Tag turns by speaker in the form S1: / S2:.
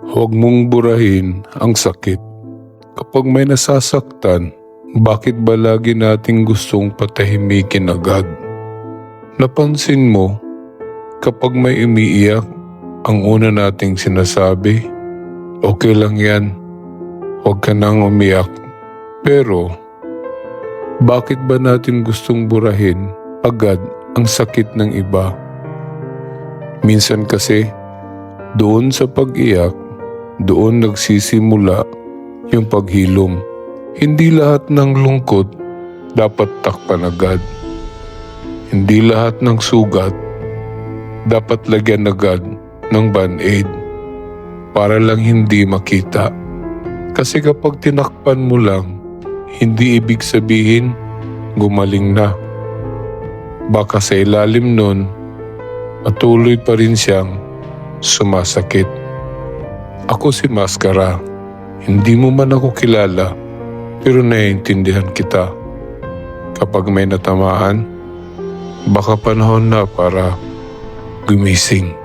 S1: Huwag mong burahin ang sakit. Kapag may nasasaktan, bakit ba lagi nating gustong patahimikin agad? Napansin mo, kapag may umiiyak, ang una nating sinasabi, okay lang yan, huwag ka nang umiyak. Pero, bakit ba natin gustong burahin agad ang sakit ng iba? Minsan kasi, doon sa pag-iyak, doon nagsisimula yung paghilom. Hindi lahat ng lungkot dapat takpan agad. Hindi lahat ng sugat dapat lagyan agad ng band-aid para lang hindi makita. Kasi kapag tinakpan mo lang, hindi ibig sabihin gumaling na. Baka sa ilalim nun, patuloy pa rin siyang sumasakit. Ako si Maskara. Hindi mo man ako kilala, pero naiintindihan kita. Kapag may natamaan, baka panahon na para gumising.